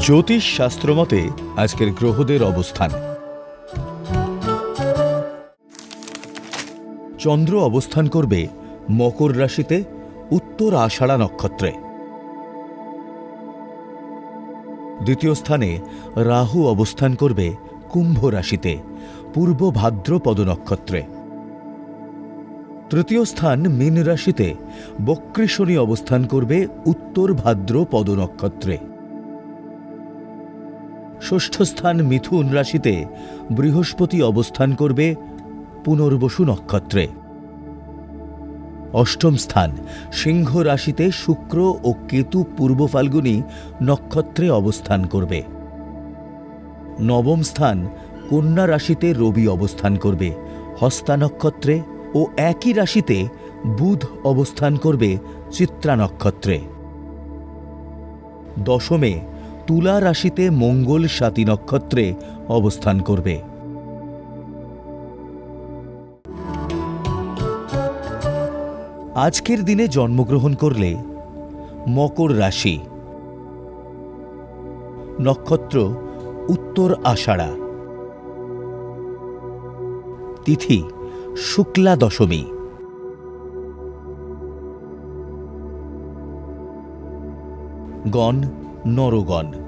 জ্যোতিষ শাস্ত্র মতে আজকের গ্রহদের অবস্থান। চন্দ্র অবস্থান করবে মকর রাশিতে, উত্তর আষাঢ়া নক্ষত্রে। দ্বিতীয় স্থানে রাহু অবস্থান করবে কুম্ভ রাশিতে, পূর্ব ভাদ্রপদ নক্ষত্রে। তৃতীয় স্থান মীন রাশিতে বক্রী শনি অবস্থান করবে উত্তর ভাদ্র পদ নক্ষত্রে। ষষ্ঠ স্থান মিথুন রাশিতে বৃহস্পতি অবস্থান করবে পুনর্বসু নক্ষত্রে। অষ্টম স্থান, সিংহ রাশিতে শুক্র ও কেতু পূর্ব ফাল্গুনী নক্ষত্রে অবস্থান করবে। নবম স্থান, কন্যা রাশিতে রবি অবস্থান করবে, হস্তা নক্ষত্রে ও একই রাশিতে বুধ অবস্থান করবে চিত্রা নক্ষত্রে। দশমে তুলা রাশিতে মঙ্গল সাতী নক্ষত্রে অবস্থান করবে। আজকের দিনে জন্মগ্রহণ করলে মকর রাশি। নক্ষত্র উত্তর আষাঢ়া। তিথি শুক্লা দশমী। গণ নরগণ।